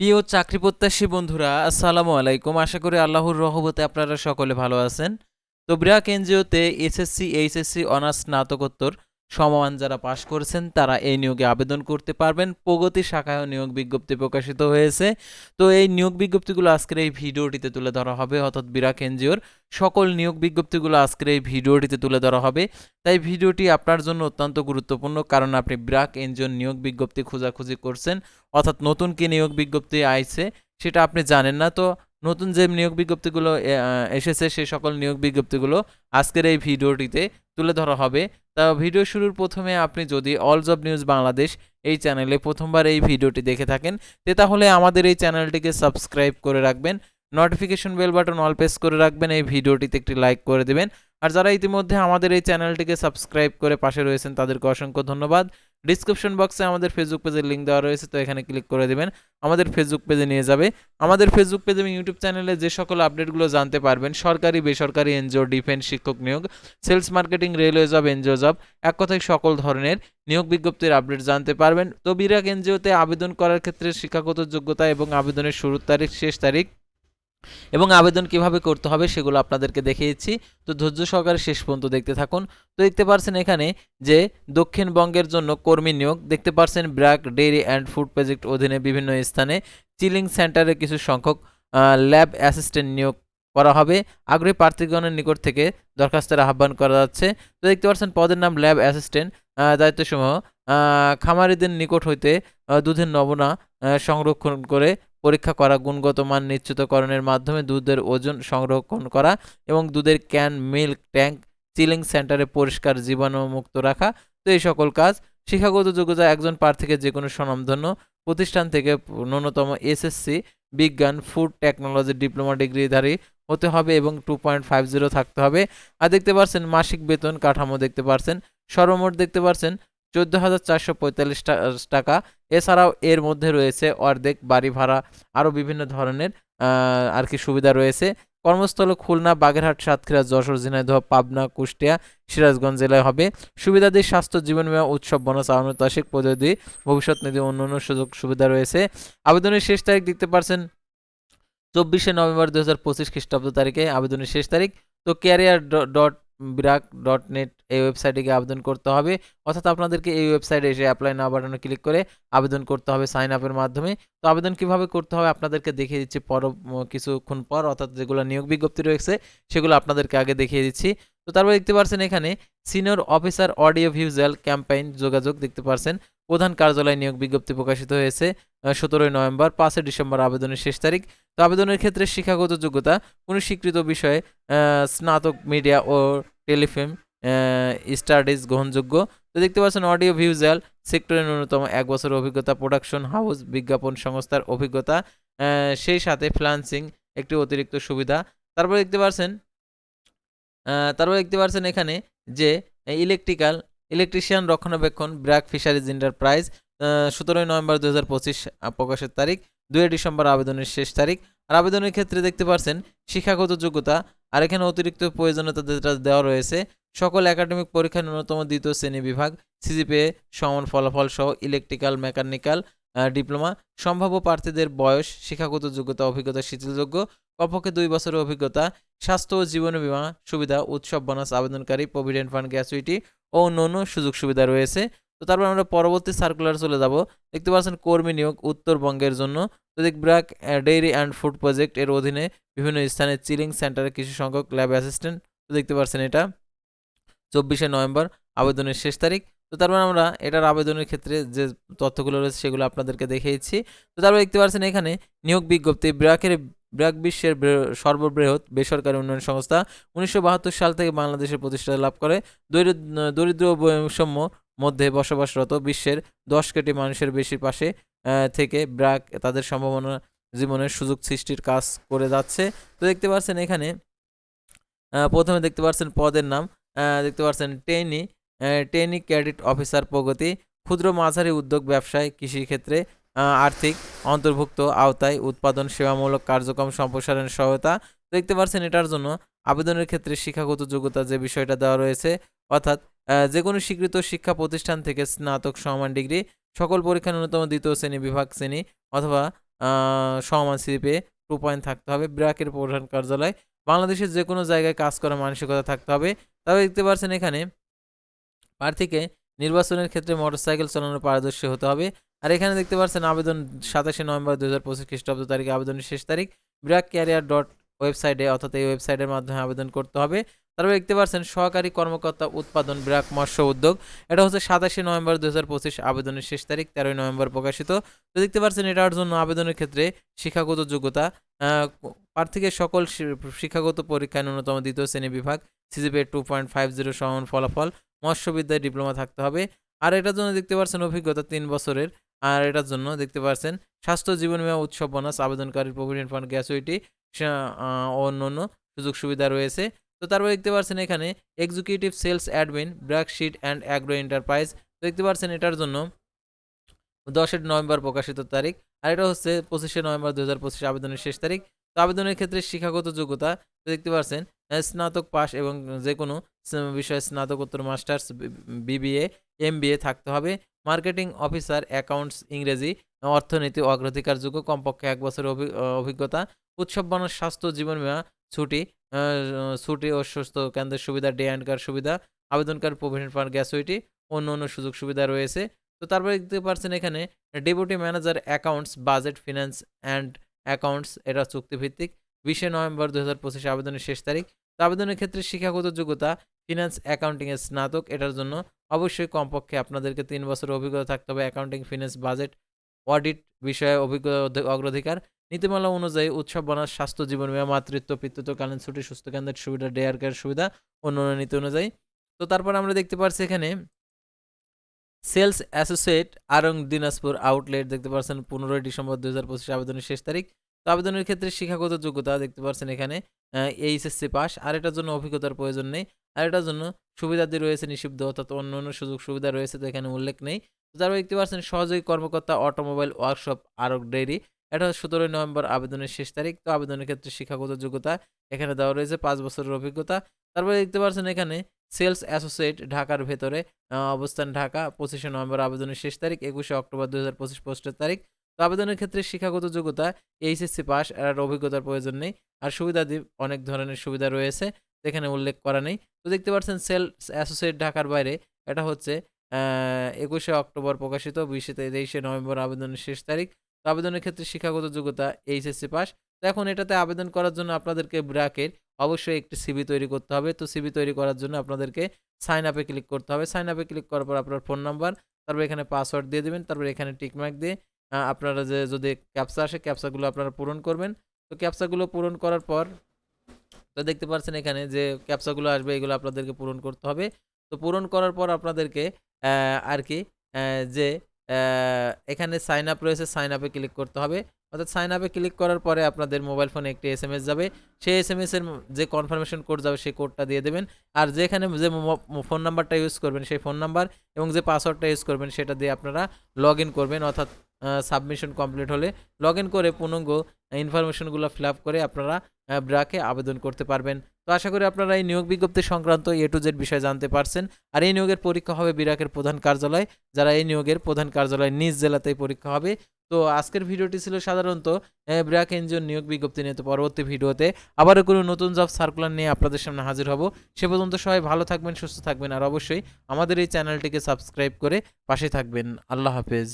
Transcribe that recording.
প্রিয় চাকরি প্রত্যাশী বন্ধুরা, আসসালামু আলাইকুম। আশা করি আল্লাহর রহমতে আপনারা সকলে ভালো আছেন। তো ব্র্যাক এনজিওতে এসএসসি, এইচএসসি, অনার্স, স্নাতকোত্তর সমমান যারা পাশ করেছেন, তারা এই নিয়োগে আবেদন করতে পারবেন। প্রগতি শাখায় নিয়োগ বিজ্ঞপ্তি প্রকাশিত হয়েছে। তো এই নিয়োগ বিজ্ঞপ্তিগুলো আজকের এই ভিডিওটিতে তুলে ধরা হবে। অর্থাৎ বিরাক এনজিওর সকল নিয়োগ বিজ্ঞপ্তিগুলো আজকের এই ভিডিওটিতে তুলে ধরা হবে। তাই ভিডিওটি আপনার জন্য অত্যন্ত গুরুত্বপূর্ণ, কারণ আপনি বিরাক এনজিওর নিয়োগ বিজ্ঞপ্তি খোঁজাখুঁজি করছেন। অর্থাৎ নতুন কি নিয়োগ বিজ্ঞপ্তি আইছে, সেটা আপনি জানেন না। তো নতুন যে নিয়োগ বিজ্ঞপ্তিগুলো এসেছে সেই সকল নিয়োগ বিজ্ঞপ্তিগুলো আজকের এই ভিডিওটিতে তুলে ধরা হবে। তা ভিডিও শুরুর প্রথমে আপনি যদি অল জব নিউজ বাংলাদেশ এই চ্যানেলে প্রথমবার এই ভিডিওটি দেখে থাকেন, তে তাহলে আমাদের এই চ্যানেলটিকে সাবস্ক্রাইব করে রাখবেন notification bell button all press করে রাখবেন, এই ভিডিওটিতে একটি লাইক করে দেবেন। আর যারা ইতিমধ্যে আমাদের এই চ্যানেলটিকে সাবস্ক্রাইব করে পাশে রয়েছেন, তাদেরকে অসংখ্য ধন্যবাদ। ডিসক্রিপশন বক্সে আমাদের ফেসবুক পেজের লিঙ্ক দেওয়া রয়েছে, তো এখানে ক্লিক করে দেবেন। আমাদের ফেসবুক পেজে নিয়ে যাবে। আমাদের ফেসবুক পেজ এবং ইউটিউব চ্যানেলে যে সকল আপডেটগুলো জানতে পারবেন, সরকারি, বেসরকারি এনজিও ডিফেন্স শিক্ষক নিয়োগ sales marketing railway job NGO job এক কথায় সকল ধরনের নিয়োগ বিজ্ঞপ্তির আপডেট জানতে পারবেন। তো বিরাক এনজিওতে আবেদন করার ক্ষেত্রে শিক্ষাগত যোগ্যতা এবং আবেদনের শুরুর তারিখ, শেষ তারিখ এবং আবেদন কীভাবে করতে হবে সেগুলো আপনাদেরকে দেখিয়েছি। তো ধৈর্য সহকারে শেষ পর্যন্ত দেখতে থাকুন। তো দেখতে পারছেন এখানে যে দক্ষিণবঙ্গের জন্য কর্মী নিয়োগ, দেখতে পারছেন BRAC, dairy and food project অধীনে বিভিন্ন স্থানে চিলিং সেন্টারে কিছু সংখ্যক ল্যাব অ্যাসিস্ট্যান্ট নিয়োগ করা হবে। আগ্রহী প্রার্থীগণের নিকট থেকে দরখাস্তের আহ্বান করা যাচ্ছে। তো দেখতে পাচ্ছেন পদের নাম ল্যাব অ্যাসিস্ট্যান্ট দায়িত্বসমূহ খামারিদের নিকট হইতে দুধের নমুনা সংরক্ষণ করে পরীক্ষা করা, গুণগত মান নিশ্চিতকরণের মাধ্যমে দুধের ওজন সংরক্ষণ করা এবং দুধের ক্যান, মিল্ক, ট্যাঙ্ক, চিলিং সেন্টারে পরিষ্কার জীবাণুমুক্ত রাখা। তো এই সকল কাজ শিক্ষাগত যোগ্যতা একজন প্রার্থীকে যে কোনো স্বনামধন্য প্রতিষ্ঠান থেকে ন্যূনতম এসএসসি, বিজ্ঞান, ফুড টেকনোলজি, ডিপ্লোমা ডিগ্রিধারী হতে হবে এবং টু পয়েন্ট ফাইভ জিরো থাকতে হবে। আর দেখতে পারছেন মাসিক বেতন কাঠামো দেখতে পারছেন, সর্বমোট দেখতে পাচ্ছেন চোদ্দ হাজার চারশো পঁয়তাল্লিশ টাকা। এছাড়াও এর মধ্যে রয়েছে অর্ধেক বাড়ি ভাড়া, আরও বিভিন্ন ধরনের আর কি সুবিধা রয়েছে। কর্মস্থল খুলনা, বাগেরহাট, সাতক্ষীরা, যশোর, ঝিনাইদহ, পাবনা, কুষ্টিয়া, সিরাজগঞ্জ জেলায় হবে। সুবিধাদি স্বাস্থ্য, জীবন বীমা, উৎসব, বোনাস আনুতাসিক পদ্ধতি, ভবিষ্যৎ নিধি, অন্যান্য সুযোগ সুবিধা রয়েছে। আবেদনের শেষ তারিখ দেখতে পারছেন চব্বিশে নভেম্বর দু হাজার পঁচিশ খ্রিস্টাব্দ তারিখে। আবেদনের শেষ তারিখ তো career dot, BRAC dot net এই ওয়েবসাইটে গিয়ে আবেদন করতে হবে। অর্থাৎ আপনাদেরকে এই ওয়েবসাইটে এসে অ্যাপ্লাই না বাটনে ক্লিক করে আবেদন করতে হবে সাইন আপের মাধ্যমে। তো আবেদন কীভাবে করতে হবে আপনাদেরকে দেখিয়ে দিচ্ছি পর কিছুক্ষণ পর, অর্থাৎ যেগুলো নিয়োগ বিজ্ঞপ্তি রয়েছে সেগুলো আপনাদেরকে আগে দেখিয়ে দিচ্ছি। তো তারপর দেখতে পাচ্ছেন এখানে senior officer audio visual campaign যোগাযোগ দেখতে পাচ্ছেন প্রধান কার্যালয় নিয়োগ বিজ্ঞপ্তি প্রকাশিত হয়েছে সতেরোই নভেম্বর, পাঁচই ডিসেম্বর আবেদনের শেষ তারিখ। তো আবেদনের ক্ষেত্রে শিক্ষাগত যোগ্যতা কোনো স্বীকৃত বিষয়ে স্নাতক মিডিয়া ও টেলিফিল্ম স্টাডিজ গ্রহণযোগ্য। তো দেখতে পাচ্ছেন অডিও ভিজুয়াল সেক্টরে ন্যূনতম এক বছর অভিজ্ঞতা প্রোডাকশন হাউস বিজ্ঞাপন সংস্থার অভিজ্ঞতা সেই সাথে ফ্লান্সিং একটি অতিরিক্ত সুবিধা। তারপর দেখতে পাচ্ছেন তারপর দেখতে পাচ্ছেন এখানে যে ইলেকট্রিক্যাল ইলেকট্রিশিয়ান রক্ষণাবেক্ষণ, ব্র্যাক ফিশারিজ এন্টারপ্রাইজ সতেরোই নভেম্বর দু হাজার পঁচিশ প্রকাশের তারিখ, দুই ডিসেম্বর আবেদনের শেষ তারিখ। আর আবেদনের ক্ষেত্রে দেখতে পাচ্ছেন, শিক্ষাগত যোগ্যতা, আর এখানে অতিরিক্ত প্রয়োজনীয়তা যেটা দেওয়া রয়েছে সকল একাডেমিক পরীক্ষা ন্যূনতম দ্বিতীয় শ্রেণি বিভাগ সিজিপিএ সমান ফলাফল সহ ইলেকট্রিক্যাল মেকানিক্যাল ডিপ্লোমা সম্ভাব্য প্রার্থীদের বয়স, শিক্ষাগত যোগ্যতা, অভিজ্ঞতা, শিথিলযোগ্য, কমপক্ষে দুই বছরের অভিজ্ঞতা, স্বাস্থ্য ও জীবন বীমা, সুবিধা, উৎসব বোনাস আবেদনকারী প্রভিডেন্ট ফান্ড গ্যাসুইটি ও অন্যান্য সুযোগ সুবিধা রয়েছে। তো তারপর আমরা পরবর্তী সার্কুলার চলে যাব। দেখতে পাচ্ছেন কর্মী নিয়োগ উত্তরবঙ্গের জন্য। BRAC dairy and food project এর অধীনে বিভিন্ন স্থানে চিলিং সেন্টারে কিছু সংখ্যক ল্যাব অ্যাসিস্ট্যান্ট দেখতে পাচ্ছেন এটা। চব্বিশে নভেম্বর, আবেদনের শেষ তারিখ। তো তারপর আমরা এটার আবেদনের ক্ষেত্রে যে তথ্যগুলো রয়েছে সেগুলো আপনাদেরকে দেখিয়েছি। তো তারপর দেখতে পাচ্ছেন এখানে নিয়োগ বিজ্ঞপ্তি, ব্র্যাকের, ব্র্যাক বিশ্বের সর্ববৃহৎ বেসরকারি উন্নয়ন সংস্থা উনিশশো বাহাত্তর সাল থেকে বাংলাদেশের প্রতিষ্ঠা লাভ করে। দরিদ্র বৈষম্য মধ্যে বসবাসরত বিশ্বের দশ কোটি মানুষের বেশি পাশে থেকে ব্র্যাক তাদের সম্ভাবনা জীবনের সুযোগ সৃষ্টির কাজ করে যাচ্ছে। তো দেখতে পাচ্ছেন এখানে প্রথমে দেখতে পাচ্ছেন পদের নাম। দেখতে পাচ্ছেন টেনি টেনি ক্রেডিট অফিসার প্রগতি, ক্ষুদ্র মাঝারি উদ্যোগ ব্যবসায় কৃষিক্ষেত্রে আর্থিক অন্তর্ভুক্ত আওতায় উৎপাদন সেবামূলক কার্যক্রম সম্প্রসারণ সহায়তা। দেখতে পাচ্ছেন, এটার জন্য আবেদনের ক্ষেত্রে শিক্ষাগত যোগ্যতা যে বিষয়টা দেওয়া রয়েছে, অর্থাৎ যে কোনো স্বীকৃত শিক্ষা প্রতিষ্ঠান থেকে স্নাতক সমান ডিগ্রি, সকল পরীক্ষা ন্যূনতম দ্বিতীয় শ্রেণি, বিভাগ শ্রেণি অথবা সমমান সিপে টু পয়েন্ট থাকতে হবে। ব্র্যাকের প্রধান কার্যালয় বাংলাদেশের যে কোনো জায়গায় কাজ করার মানসিকতা থাকতে হবে। তবে দেখতে পাচ্ছেন এখানে প্রার্থীকে নির্বাচনের ক্ষেত্রে মোটরসাইকেল চালানোর পারদর্শী হতে হবে। আর এখানে দেখতে পাচ্ছেন আবেদন সাতাশে নভেম্বর দু হাজার পঁচিশ খ্রিস্টাব্দ তারিখে আবেদনের শেষ তারিখ। ব্র্যাক ক্যারিয়ার ডট ওয়েবসাইটে অর্থাৎ এই ওয়েবসাইটের মাধ্যমে আবেদন করতে হবে। তারপরে দেখতে পাচ্ছেন সহকারী কর্মকর্তা উৎপাদন ব্র্যাক মৎস্য উদ্যোগ। এটা হচ্ছে সাতাশে নভেম্বর দু হাজার পঁচিশ আবেদনের শেষ তারিখ, তেরোই নভেম্বর প্রকাশিত। তো দেখতে পাচ্ছেন এটার জন্য আবেদনের ক্ষেত্রে শিক্ষাগত যোগ্যতা প্রার্থীকে সকল শিক্ষাগত পরীক্ষায় ন্যূনতম দ্বিতীয় শ্রেণি বিভাগ CGPA two point five zero সমান ফলাফল, মৎস্যবিদ্যায় ডিপ্লোমা থাকতে হবে। আর এটার জন্য দেখতে পাচ্ছেন অভিজ্ঞতা তিন বছরের। আর এটার জন্য দেখতে পাচ্ছেন স্বাস্থ্য জীবন বিমা উৎসব বোনাস আবেদনকারীর প্রভিডেন্ট ফান্ড গ্যাসুইটি ও অন্যান্য সুযোগ সুবিধা রয়েছে। তো তারপর দেখতে পাচ্ছেন এখানে executive sales admin BRAC seed and agro enterprise দেখতে পাচ্ছেন এটার জন্য দশের নভেম্বর প্রকাশিত তারিখ। আর এটা হচ্ছে পঁচিশে নভেম্বর দু হাজার পঁচিশে আবেদনের শেষ তারিখ। আবেদনের ক্ষেত্রে শিক্ষাগত যোগ্যতা দেখতে পাচ্ছেন স্নাতক পাস এবং যে কোনো বিষয়ে স্নাতকোত্তর, মাস্টার্স বিবিএ এমবিএ থাকতে হবে। মার্কেটিং অফিসার, অ্যাকাউন্টস, ইংরেজি, অর্থনীতি অগ্রাধিকারযোগ্য, কমপক্ষে এক বছর অভি- অভিজ্ঞতা। উৎসব বানার স্বাস্থ্য, জীবন বীমা, ছুটি ছুটি ও সুস্থ কেন্দ্রের সুবিধা, ডে অ্যান্ড কার সুবিধা, আবেদনকার প্রভিডেন্ট ফান্ড গ্যাসুইটি, অন্য অন্য সুযোগ সুবিধা রয়েছে। তো তারপরে দেখতে পাচ্ছেন এখানে, deputy manager, accounts, budget finance and accounts, এটা চুক্তিভিত্তিক। বিশে নভেম্বর দু হাজার পঁচিশে আবেদনের শেষ তারিখ। তো আবেদনের ক্ষেত্রে শিক্ষাগত যোগ্যতা ফিনান্স অ্যাকাউন্টিংয়ের স্নাতক, এটার জন্য অবশ্যই কমপক্ষে আপনাদেরকে তিন বছর অভিজ্ঞতা থাকতে হবে। অ্যাকাউন্টিং ফিনান্স বাজেট অডিট বিষয়ে অভিজ্ঞতা অগ্রাধিকার। নীতিমালা অনুযায়ী উৎসব, বনাস, স্বাস্থ্য, জীবন বীমা, মাতৃত্ব পিতৃত্বকালীন ছুটি, সুস্থ কেন্দ্রের সুবিধা ডেয়ার কেয়ার সুবিধা অন্য অন্য নীতি অনুযায়ী। তো তারপর আমরা দেখতে পাচ্ছি এখানে sales associate Aarong Dinajpur outlet দেখতে পাচ্ছেন পনেরোই ডিসেম্বর দু হাজার পঁচিশ আবেদনের শেষ তারিখ। তো আবেদনের ক্ষেত্রে শিক্ষাগত যোগ্যতা দেখতে পাচ্ছেন এখানে এইচএসসি পাস। আর এটার জন্য অভিজ্ঞতার প্রয়োজন নেই। আর এটার জন্য সুবিধাদি রয়েছে নিষিদ্ধ, অর্থাৎ অন্য অন্য সুযোগ সুবিধা রয়েছে, তো এখানে উল্লেখ নেই। তারপর দেখতে পাচ্ছেন, সহযোগী কর্মকর্তা অটোমোবাইল ওয়ার্কশপ আরক ডেইরি। এটা সতেরোই নভেম্বর আবেদনের শেষ তারিখ। তো আবেদনের ক্ষেত্রে শিক্ষাগত যোগ্যতা এখানে দেওয়া রয়েছে, পাঁচ বছরের অভিজ্ঞতা। তারপরে দেখতে পাচ্ছেন এখানে সেলস অ্যাসোসিয়েট ঢাকার ভেতরে অবস্থান ঢাকা, পঁচিশে নভেম্বর আবেদনের শেষ তারিখ, একুশে অক্টোবর দু হাজার পঁচিশ পোস্টের তারিখ। তো আবেদনের ক্ষেত্রে শিক্ষাগত যোগ্যতা, এইচএসসি পাস আর অভিজ্ঞতার প্রয়োজন নেই। আর সুবিধাদি, অনেক ধরনের সুবিধা রয়েছে, এখানে উল্লেখ করা নেই। তো দেখতে পাচ্ছেন সেলস অ্যাসোসিয়েট ঢাকার বাইরে, এটা হচ্ছে একুশে অক্টোবর প্রকাশিত, বিশে তেইশে নভেম্বর আবেদনের শেষ তারিখ। তো আবেদনের ক্ষেত্রে শিক্ষাগত যোগ্যতা, এইচএসসি পাস। তো এখন এটাতে আবেদন করার জন্য আপনাদেরকে ব্র্যাকের অবশ্যই একটি সিবি তৈরি করতে হবে। তো সিবি তৈরি করার জন্য আপনাদেরকে সাইন আপে ক্লিক করতে হবে। সাইন আপে ক্লিক করার পর আপনার ফোন নাম্বার তারপর এখানে পাসওয়ার্ড দিয়ে দেবেন, তারপর এখানে টিকমার্ক দিয়ে আপনারা যে, যদি ক্যাপসা আসে ক্যাপসাগুলো আপনারা পূরণ করবেন। তো ক্যাপসাগুলো পূরণ করার পর, তো দেখতে পাচ্ছেন এখানে যে ক্যাপসাগুলো আসবে, এগুলো আপনাদেরকে পূরণ করতে হবে। তো পূরণ করার পর আপনাদেরকে আর কি যে এখানে সাইন আপ রয়েছে সাইন আপে ক্লিক করতে হবে। অর্থাৎ সাইন আপে ক্লিক করার পরে আপনাদের মোবাইল ফোনে একটি এস যাবে। সেই এস এর যে কনফার্মেশন কোড যাবে, সেই কোডটা দিয়ে দেবেন। আর যেখানে যে ফোন নাম্বারটা ইউজ করবেন, সেই ফোন নাম্বার এবং যে পাসওয়ার্ডটা ইউজ করবেন, সেটা দিয়ে আপনারা লগ করবেন। অর্থাৎ সাবমিশন কমপ্লিট হলে লগ করে পূর্ণাঙ্গ ইনফরমেশনগুলো ফিল আপ করে আপনারা ব্রাকে আবেদন করতে পারবেন। তো আশা করি আপনারা এই নিয়োগ বিজ্ঞপ্তি সংক্রান্ত এ টু জেড বিষয়ে জানতে পারছেন। আর এই নিয়োগের পরীক্ষা হবে বিরাকের প্রধান কার্যালয়। যারা এই নিয়োগের প্রধান কার্যালয় নিজ জেলাতেই পরীক্ষা হবে তো আজকের ভিডিওটি ছিল সাধারণত ব্র্যাক এনজিওর নিয়োগ বিজ্ঞপ্তি নিয়ে। তো পরবর্তী ভিডিওতে আবারও কোনো নতুন জব সার্কুলার নিয়ে আপনাদের সামনে হাজির হব। সে পর্যন্ত সবাই ভালো থাকবেন, সুস্থ থাকবেন। আর অবশ্যই আমাদের এই চ্যানেলটিকে সাবস্ক্রাইব করে পাশে থাকবেন। আল্লাহ হাফেজ।